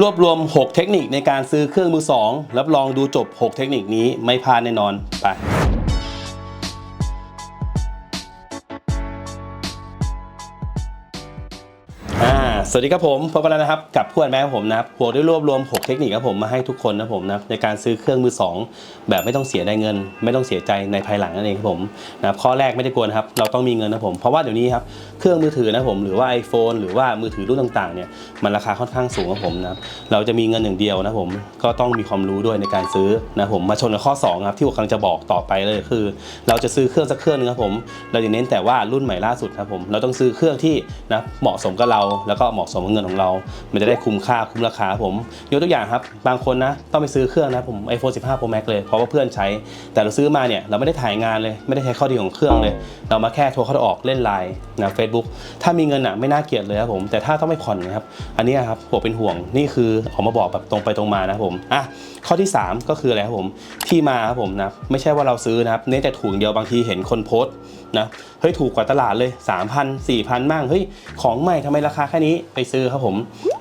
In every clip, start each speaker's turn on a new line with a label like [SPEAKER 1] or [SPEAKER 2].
[SPEAKER 1] รวบรวม 6 เทคนิคในการซื้อเครื่องมือ 2 รับรองดูจบ 6 เทคนิคนี้ไม่พลาดแน่นอน ไป สวัสดีครับผมพบกันแล้วนะครับกับพื่อนแม่ของผมนะครับผมได้รวบรวม 6 เทคนิคครับผมมาให้ทุกคนนะผมนะในการซื้อเครื่องมือ 2 แบบไม่ต้องเสียได้เงิน ไม่ต้องเสียใจในภายหลังนั่นเองครับผมนะครับข้อแรกไม่ได้กลัวนะครับเราต้องมีเงินนะผมเพราะว่าเดี๋ยวนี้ครับเครื่องมือถือนะผมหรือว่า iPhone หรือว่ามือถือรุ่นต่างๆเนี่ยมันราคาค่อนข้างสูงครับผมนะครับเราจะมีเงินอย่างเดียวนะผมก็ต้องมีความรู้ด้วยในการซื้อนะผมมาชนกับข้อ2ครับที่ผมกำลังจะบอกต่อไปเลยคือ เราจะซื้อเครื่องสักเครื่องนึงครับผมเราจะเน้นแต่ว่ารุ่นใหม่ล่าสุดครับผมเราต้องซื้อเครื่องที่นะเหมาะสมกับเราแล้วก็เหมาะสมกับเงินของเรา มันจะได้คุ้มค่าคุ้มราคาผม ยกตัวอย่างครับ บางคนนะ ต้องไปซื้อเครื่องนะผม iPhone 15 Pro Max เลย เพราะว่าเพื่อนใช้ แต่เราซื้อมาเนี่ย เราไม่ได้ถ่ายงานเลย ไม่ได้ใช้ข้อดีของเครื่องเลย เรามาแค่โทรเข้าออกเล่นไลน์นะ Facebook ถ้ามีเงินอะไม่น่าเกลียดเลยครับผม แต่ถ้าต้องไม่ผ่อนนะครับ อันนี้ครับผมเป็นห่วง นี่คือออกมาบอกแบบตรงไปตรงมานะครับผม อะ ข้อที่ 3 ก็คืออะไรครับผม ที่มาครับผมนะ ไม่ใช่ว่าเราซื้อนะครับเน้นแต่ถูกอย่างเดียวบางทีเห็นคนโพสต์นะ เฮ้ยถูกกว่าตลาดเลย 3,000 4,000มั่งเฮ้ย ของใหม่ทำไมราคาแค่นี้ไปซื้อครับผม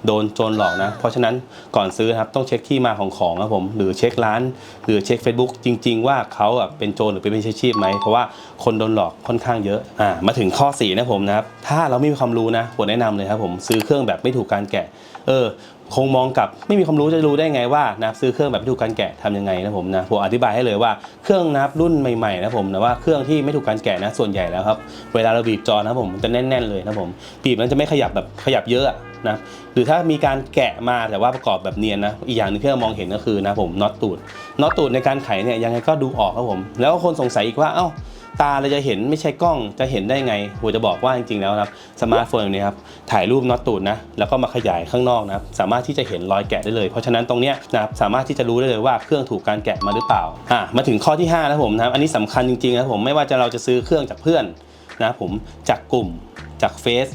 [SPEAKER 1] โดนโจรหลอกนะ เพราะฉะนั้นก่อนซื้อนะครับต้องเช็คที่มาของของครับผมหรือเช็คร้าน หรือเช็ค Facebook จริง ๆ ว่าเขาอะเป็นโจรหรือเป็นมิจฉาชีพไหมเพราะว่าคนโดนหลอกค่อนข้างเยอะอ่ามาถึงข้อ4นะผมนะครับถ้าเราไม่มีความรู้นะผมแนะนำเลยครับผมซื้อเครื่องแบบไม่ถูกการแกะเออ คงมองกับไม่มีความรู้จะรู้ได้ไงว่านะซื้อเครื่องแบบไม่ถูกการแกะทำยังไงนะผมนะผมอธิบายให้เลยว่าเครื่องนับรุ่นใหม่ๆนะผมนะว่าเครื่องที่ไม่ถูกการแกะนะส่วนใหญ่แล้วครับเวลาเราบีบจอนะผมมันจะแน่น ๆ เลยนะผมบีบมันจะไม่ขยับแบบขยับเยอะนะหรือถ้ามีการแกะมาแต่ว่าประกอบแบบเนียนนะอีกอย่างหนึงที่เรามองเห็นก็คือนะผมน็อตตูดน็อตตูดในการไขเนี่ยยังไงก็ดูออกครับผม แล้วคนสงสัยอีกว่าเอ้า ตาเราจะเห็นไม่ใช่กล้องจะเห็นได้ไงผมจะบอกว่าจริงๆแล้วนะครับสมาร์ทโฟนนี้ครับถ่ายรูปน็อตตูดนะแล้วก็มาขยายข้างนอกนะครับสามารถที่จะเห็นรอยแกะได้เลย เพราะฉะนั้นตรงเนี้ยนะครับสามารถที่จะรู้ได้เลยว่าเครื่องถูกการแกะมาหรือเปล่าอะมาถึงข้อที่5นะผมนะครับอันนี้สำคัญจริงๆนะผมไม่ว่าจะเราจะซื้อเครื่องจากเพื่อนนะผมจากกลุ่มจากเฟซ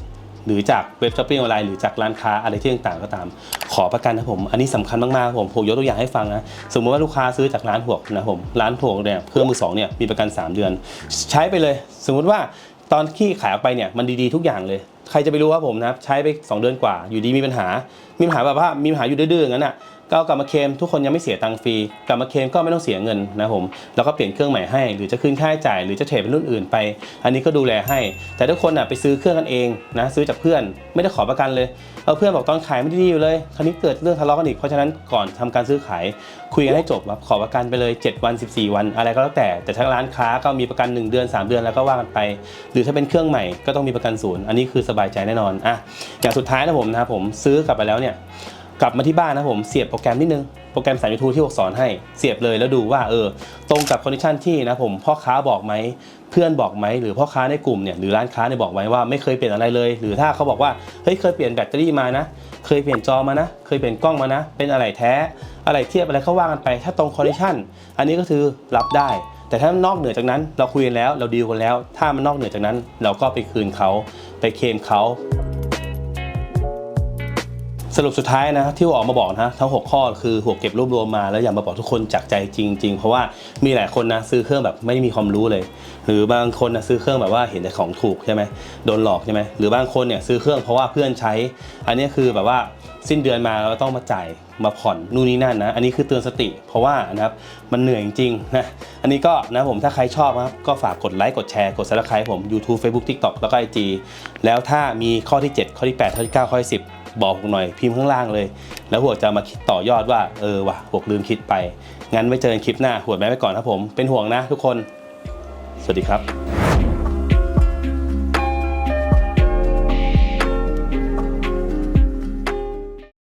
[SPEAKER 1] หรือจากเว็บช้อปปิ้งออนไลน์หรือจากร้านค้าอะไรที่ต่างๆก็ตาม ขอประกันนะผม อันนี้สำคัญมากๆผมผมยกตัวอย่างให้ฟังนะสมมติว่าลูกค้าซื้อจากร้านหวกนะผมร้านหวกเนี่ยเครื่องมือสองเนี่ยมีประกัน 3 เดือน ใช้ไปเลย สมมุติว่าตอนที่ขายออกไปเนี่ยมันดีๆทุกอย่างเลยใครจะไปรู้ว่าผมนะครับใช้ไป 2 เดือนกว่า อยู่ดีมีปัญหา มีปัญหาแบบว่ามีปัญหาอยู่ดื้อๆอย่างนั้นอะ ก็เอากลับมาเคมทุกคนยังไม่เสียตังค์ฟรีกลับมาเคมก็ไม่ต้องเสียเงินนะผมแล้วก็เปลี่ยนเครื่องใหม่ให้ หรือจะคืนค่าใช้จ่าย หรือจะเทรดเป็นรุ่นอื่นไป อันนี้ก็ดูแลให้ แต่ทุกคนอะไปซื้อเครื่องกันเองนะซื้อจากเพื่อนไม่ได้ขอประกันเลยเอาเพื่อนบอกตอนขายไม่ได้ดีอยู่เลยคราวนี้เกิดเรื่องทะเลาะกันอีกเพราะฉะนั้นก่อนทำการซื้อขายคุยกันให้จบครับขอประกันไปเลย 7 วัน 14 วัน อะไรก็แล้วแต่แต่ถ้าร้านค้าก็มีประกัน 1 เดือน 3 เดือนแล้วก็ว่ากันไป หรือถ้าเป็นเครื่องใหม่ก็ต้องมีประกันศูนย์อันนี้คือสบายใจแน่นอนอะอย่างสุดท้ายนะผมนะครับผมซื้อกลับไปแล้วเนี่ย กลับมาที่บ้านนะผมเสียบโปรแกรมนิดนึงโปรแกรมสายยูทูที่ผมสอนให้เสียบเลยแล้วดูว่าเออตรงกับคอนดิชันที่นะผมพ่อค้าบอกไหมเพื่อนบอกไหมหรือพ่อค้าในกลุ่มเนี่ยหรือร้านค้าเนี่ยบอกไว้ว่าไม่เคยเปลี่ยนอะไรเลย หรือถ้าเขาบอกว่าเฮ้ยเคยเปลี่ยนแบตเตอรี่มานะ เคยเปลี่ยนจอมานะ เคยเปลี่ยนกล้องมานะ เป็นอะไรแท้ อะไรเทียบอะไรเขาว่ากันไป ถ้าตรงคอนดิชันอันนี้ก็คือรับได้แต่ถ้านอกเหนือจากนั้นเราคุยกันแล้วเราดีลกันแล้ว ถ้ามันนอกเหนือจากนั้น เราก็ไปคืนเขาไปเคลมเขา สรุปสุดท้ายนะที่ผมออกมาบอกนะทั้ง 6 ข้อคือหัวเก็บรวบรวมมาแล้วอยากมาบอกทุกคนจากใจจริง ๆ เพราะว่ามีหลายคนนะซื้อเครื่องแบบไม่ได้มีความรู้เลย หรือบางคนนะซื้อเครื่องแบบว่าเห็นแต่ของถูกใช่ไหมโดนหลอกใช่ไหมหรือบางคนเนี่ยซื้อเครื่องเพราะว่าเพื่อนใช้ อันนี้คือแบบว่าสิ้นเดือนมาเราต้องมาจ่ายมาผ่อนนู่นนี่นั่นนะ อันนี้คือเตือนสติ เพราะว่านะครับมันเหนื่อยจริงๆนะอันนี้ก็นะผมถ้าใครชอบนะครับก็ฝากกดไลค์กดแชร์กดซับสไครต์ผม YouTube Facebook TikTok แล้วก็ IG แล้วถ้ามีข้อที่ 7 ข้อที่ 8 ข้อที่ 9 ข้อที่ 10 บอกผมหน่อยพิมพ์ข้างล่างเลย แล้วหัวจะมาคิดต่อยอดว่าเออว่ะหัวลืมคิดไป งั้นไว้เจอกันคลิปหน้าหัวแม่ไปก่อนครับผมเป็นห่วงนะทุกคน สวัสดีครับ